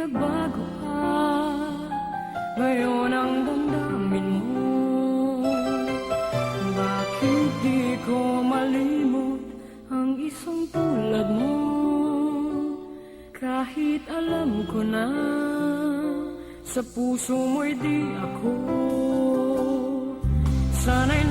nagbago ka. Ngayon ang damdamin mo. Bakit di ko malimot Ang isang tulad mo? Kahit alam ko na Sa puso mo'y di ako. Sana'y